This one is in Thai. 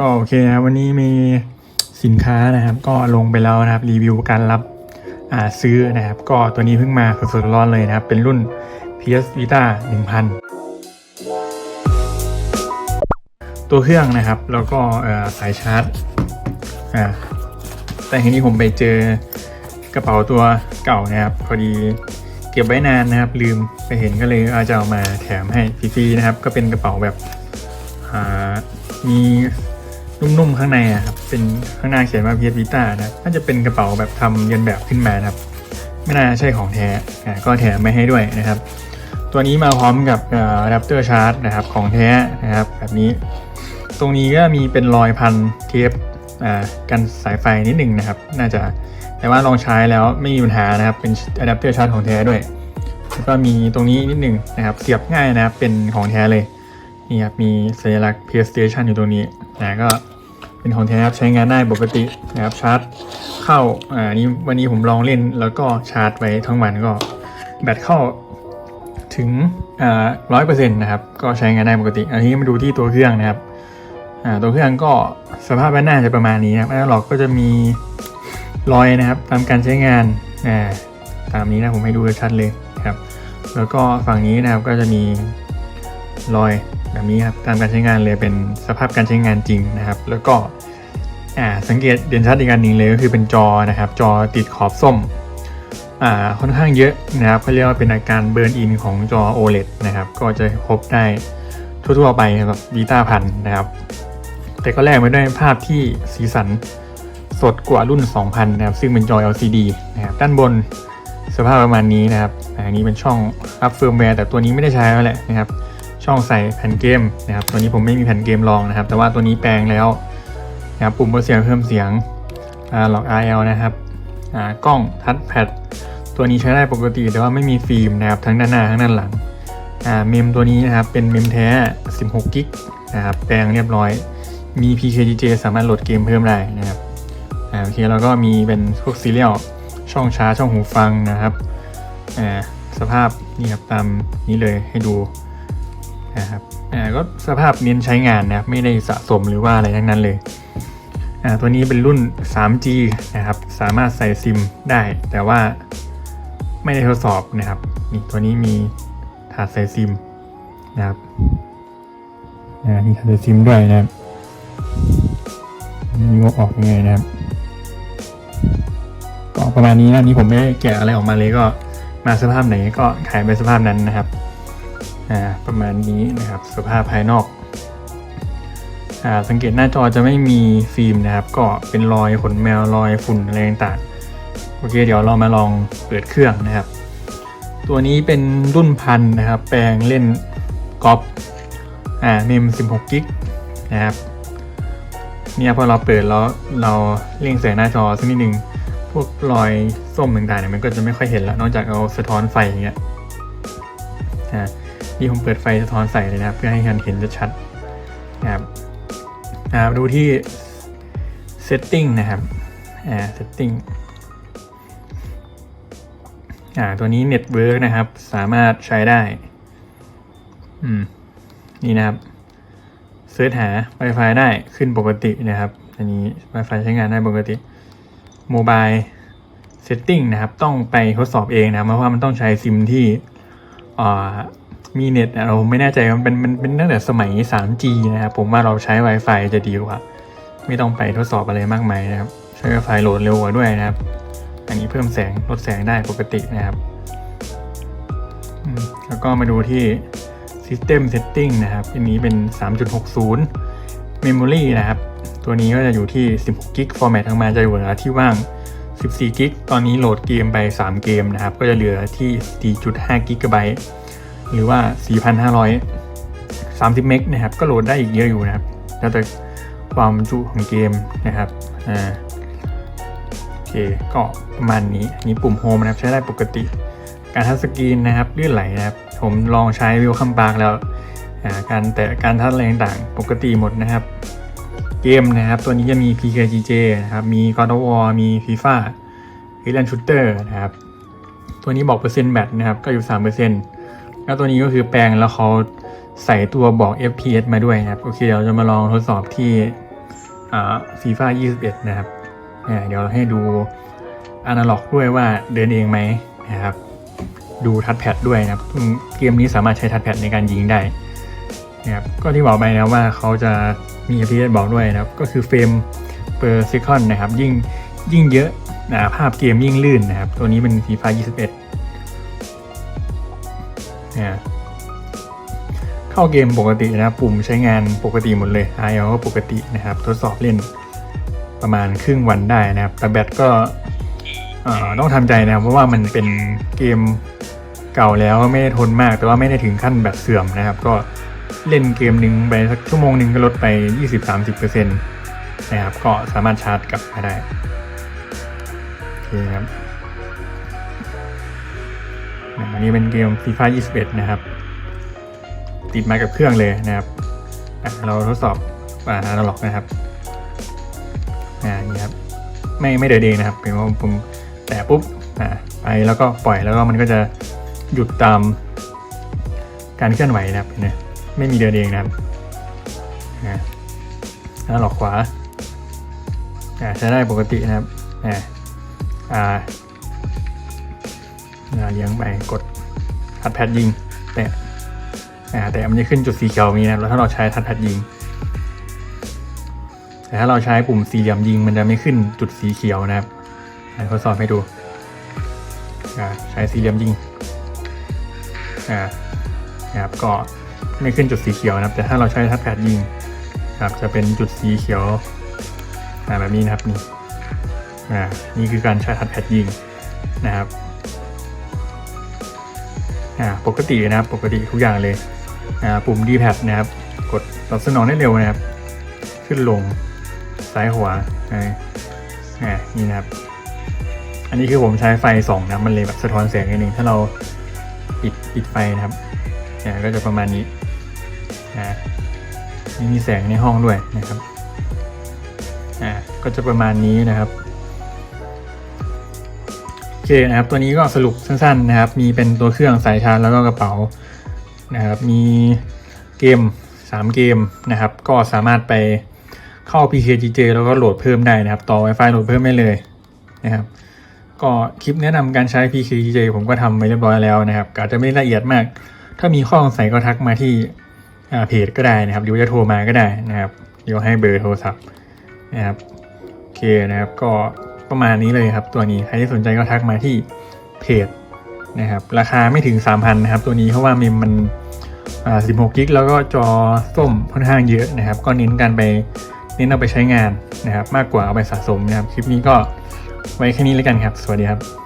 ก็โอเคนะครับวันนี้มีสินค้านะครับ ก็ลงไปแล้วนะครับรีวิวการรับซื้อนะครับ ก็ตัวนี้เพิ่งมาสดๆร้อนเลยนะครับ เป็นรุ่น PS Vita 1000 ตัวเครื่องนะครับ แล้วก็สายชาร์จแต่ทีนี้ผมไปเจอกระเป๋าตัวเก่านะครับ พอดีเก็บไว้นานนะครับ ลืมไปเห็นก็เลยเอาจะเอามาแถมให้ฟรีๆนะครับ ก็เป็นกระเป๋าแบบมี นุ่มๆข้างในอะครับ เป็นข้างหน้าเขียนว่า PS Vita นะครับน่าจะเป็นกระเป๋าแบบทำเรียนแบบขึ้นมานะครับ ไม่น่าใช่ของแท้ก็แถมไม่ให้ด้วยนะครับ ตัวนี้มาพร้อมกับอะแดปเตอร์ชาร์จนะครับของแท้นะครับแบบนี้ ตรงนี้ก็มีเป็นรอยพันเทปอ่ากันสายไฟนิดหนึ่งนะครับ น่าจะแต่ว่าลองใช้แล้วไม่มีปัญหานะครับเป็นอะแดปเตอร์ชาร์จของแท้ด้วยแล้วก็มีตรงนี้นิดหนึ่งนะครับ เสียบง่ายนะครับเป็นของแท้เลย นี่ครับมีสัญลักษณ์ PlayStation อยู่ตรงนี้นะก็เป็นของแท้ครับใช้งานได้ปกตินะครับชาร์จเข้าอ่านี่วันนี้ผมลองเล่นแล้วก็ชาร์จไว้ทั้งวันก็แบตเข้าถึงร้อยเปอร์เซ็นต์นะครับก็ใช้งานได้ปกติ อันนี้มาดูที่ตัวเครื่องนะครับอ่าตัวเครื่องก็สภาพด้านหน้าจะประมาณนี้นะครับแล้วเราก็จะมีรอยนะครับตามการใช้งานอ่าตามนี้นะผมให้ดูชัดเลยครับ แล้วก็ฝั่งนี้นะครับก็จะมีรอย แบบนี้ครับตามการใช้งานเลยเป็นสภาพการใช้งานจริงนะครับ แล้วก็สังเกตเด่นชัดอีกอันหนึ่งเลยก็คือเป็นจอนะครับ จอติดขอบส้มค่อนข้างเยอะนะครับเขาเรียกว่าเป็นอาการเบิร์นอินของจอ OLED นะครับ ก็จะพบได้ทั่วๆไปแบบวีตาพันนะครับ แต่ก็แลกมาด้วยภาพที่สีสันสดกว่ารุ่น 2000 นะครับ ซึ่งเป็นจอ LCD นะครับ ด้านบนสภาพประมาณนี้นะครับอะอันนี้เป็นช่องอัพเฟิร์มแวร์แต่ตัวนี้ไม่ได้ใช้แล้วแหละนะครับ ช่องใส่แผ่นเกมนะครับตัวนี้ผมไม่มีแผ่นเกมรองนะครับ แต่ว่าตัวนี้แปลงแล้วนะครับปุ่มเพิ่มเสียงเพิ่มเสียงหลอก RL นะครับอ่ากล้องทัชแพดตัวนี้ใช้ได้ปกติแต่ว่าไม่มีฟิล์มนะครับทั้งด้านหน้าทั้งด้านหลังอ่าเมมตัวนี้นะครับเป็นเมมแท้ 16กิกนะครับแปลงเรียบร้อยมี PKGJ สามารถโหลดเกมเพิ่มได้นะครับอ่าโอเคแล้วก็มีเป็นพวกซีเรียลช่องชาร์จช่องหูฟังนะครับอ่าสภาพนี่ครับตามนี้เลยให้ดู นะครับอ่าก็สภาพเน้นใช้งานนะครับไม่ได้สะสมหรือว่าอะไรทั้งนั้นเลยอ่าตัวนี้เป็นรุ่น 3G นะครับสามารถใส่ซิมได้ แต่ว่าไม่ได้ทดสอบนะครับนี่ตัวนี้มีถาดใส่ซิมนะครับอ่านี่ถาดใส่ซิมด้วยนะครับนี่งบออกยังไงนะครับก็ประมาณนี้นะนี่ผมไม่ได้แกะอะไรออกมาเลยก็มาสภาพไหนก็ขายไปสภาพนั้นนะครับ ประมาณนี้นะครับสภาพภายนอกอสังเกตหน้าจอจะไม่มีฟิล์มนะครับ ก็เป็นรอยขนแมวรอยฝุ่นอะไรต่างๆโอเคเดี๋ยวเรามาลองเปิดเครื่องนะครับ ตัวนี้เป็นรุ่นพันนะครับ แปลงเล่นกอล์ฟอ่าเมม16กิกนะครับเนี่ยพอเราเปิดแล้วเราเล่งแสงหน้าจอสักนิดนึงพวกรอยส้มต่างๆเนี่ยมันก็จะไม่ค่อยเห็นแล้วนอกจากเอาสะท้อนไฟอย่างเงี้ยอ่า นี่ผมเปิดไฟสะท้อนใส่เลยนะครับ เพื่อให้เห็นชัดนะครับดูที่ setting นะครับอ่า setting อ่าตัวนี้ network นะครับ สามารถใช้ได้ อืม นี่นะครับเสิร์ชหา Wi-Fi ได้ขึ้นปกตินะครับ อันนี้ Wi-Fi ใช้งานได้ปกติ Mobile Setting นะครับ ต้องไปทดสอบเองนะเพราะว่ามันต้องใช้ซิมที่อ่า มีเน็ตเราไม่แน่ใจมันเป็นมันเป็นตั้งแต่สมัย 3G นะครับผมว่าเราใช้ Wi-Fi จะดีกว่า ไม่ต้องไปทดสอบอะไรมากมายนะครับ ใช้ Wi-Fi โหลดเร็วกว่าด้วยนะครับ อันนี้เพิ่มแสงลดแสงได้ปกตินะครับแล้วก็มาดูที่ System Setting นะครับ อันนี้เป็น 3.60 Memory นะครับ ตัวนี้ก็จะอยู่ที่ 16 g b Format ออกมาจะเหลือที่ว่าง 14 g b ตอนนี้โหลดเกมไป 3 เกมนะครับ ก็จะเหลือที่ 4.5 g b หรือว่า 4,500 30 เมกนะครับ ก็โหลดได้อีกเยอะอยู่นะครับ แล้วแต่ความจุของเกมนะครับ อ่า โอเค ก็ประมาณนี้ นี้ปุ่มโฮมนะครับ ใช้ได้ปกติ การทัชสกรีนนะครับลื่นไหลนะครับ ผมลองใช้วิวคัมปาร์กแล้วอ่าการแต่การทัชอะไรต่างปกติหมดนะครับ เกมนะครับ ตัวนี้จะมี PKGJ นะครับ มี God of War มี FIFA h i l a n Shooter นะครับ ตัวนี้บอกเปอร์เซ็นต์แบตนะครับ ก็อยู่3% แล้วตัวนี้ก็คือแปลงแล้วเขาใส่ตัวบอก FPS มาด้วยนะครับ โอเคเราจะมาลองทดสอบที่ฟีฟ่า21 นะครับเดี๋ยวให้ดูอนาล็อกด้วยว่าเดินเองไหมนะครับ ดูทัชแพดด้วยนะครับเกมนี้สามารถใช้ทัชแพดในการยิงได้นะครับก็ที่บอกไปนะว่าเขาจะมี FPS บอกด้วยนะครับ ก็คือเฟรม per second นะครับ ยิ่งยิ่งเยอะนะภาพเกมยิ่งลื่นนะครับ ตัวนี้เป็น FIFA 21 นะเข้าเกมปกตินะครับปุ่มใช้งานปกติหมดเลย IL ก็ปกตินะครับ ทดสอบเล่นประมาณครึ่งวันได้นะครับ แต่แบตก็ต้องทำใจนะครับเพราะว่ามันเป็นเกมเก่าแล้วไม่ได้ทนมาก แต่ว่าไม่ได้ถึงขั้นแบตเสื่อมนะครับ ก็เล่นเกมหนึ่งไปสักชั่วโมงหนึ่งก็ลดไป 20-30%นะครับ ก็สามารถชาร์จกลับมาได้โอเคครับ อันนี้เป็นเกม FIFA 21 นะครับ ติดมากับเครื่องเลยนะครับเราทดสอบอ่านาล็อกนะครับอ่านี่ครับไม่ไม่เดินเองนะครับเป็นว่าผมแตะปุ๊บอ่าไปแล้วก็ปล่อยแล้วก็มันก็จะหยุดตามการเคลื่อนไหวนะครับเห็นไหมไม่มีเดินเองนะครับอ่านาล็อกขวาอ่าใช้ได้ปกตินะครับอ่าอ่าอ่า เลี้ยงไปกดทัดแพดยิง แต่แต่มันจะขึ้นจุดสีเขียวมีนะครับแล้วถ้าเราใช้ทัดแพดยิง แต่ถ้าเราใช้ปุ่มสี่เหลี่ยมยิงมันจะไม่ขึ้นจุดสีเขียวนะครับทดสอบให้ดูใช้สี่เหลี่ยมยิงนะครับก็ไม่ขึ้นจุดสีเขียวนะครับ แต่ถ้าเราใช้ทัดแพดยิงครับจะเป็นจุดสีเขียวแบบนี้นะครับนี่นี่คือการใช้ทัดแพดยิงนะครับ อ่าปกตินะครับปกติทุกอย่างเลยอ่าปุ่ม D pad นะครับกดตอบสนองได้เร็วนะครับ ขึ้นลงซ้ายขวาอ่าอ่านี่นะครับ อันนี้คือผมใช้ไฟสองนะมันเลยแบบสะท้อนแสงนิดนึงถ้าเราปิดปิดไฟนะครับอ่าก็จะประมาณนี้อ่านี่มีแสงในห้องด้วยนะครับอ่าก็จะประมาณนี้นะครับ เคนะครับตัวนี้ก็สรุปสั้นๆนะครับ มีเป็นตัวเครื่องสายชาร์จแล้วก็กระเป๋านะครับมีเกม 3 เกมนะครับ ก็สามารถไปเข้า PKGJ แล้วก็โหลดเพิ่มได้นะครับ ต่อ Wi-Fi โหลดเพิ่มได้เลยนะครับ ก็คลิปแนะนำการใช้ PKGJ ผมก็ทำไปเรียบร้อยแล้วนะครับอาจจะไม่ละเอียดมาก ถ้ามีข้อสงสัยก็ทักมาที่อ่าเพจก็ได้นะครับหรือว่าจะโทรมาก็ได้นะครับเดี๋ยวให้เบอร์โทรศัพท์นะครับโอเคนะครับก็ ประมาณนี้เลยครับ ตัวนี้ใครที่สนใจก็ทักมาที่เพจนะครับ ราคาไม่ถึง 3,000นะครับ ตัวนี้เพราะว่าเมมมันอ่า16กิกแล้วก็จอส้มค่อนข้างเยอะนะครับ ก็เน้นการไปเน้นเอาไปใช้งานนะครับ มากกว่าเอาไปสะสมนะครับ คลิปนี้ก็ไว้แค่นี้แล้วกันครับ สวัสดีครับ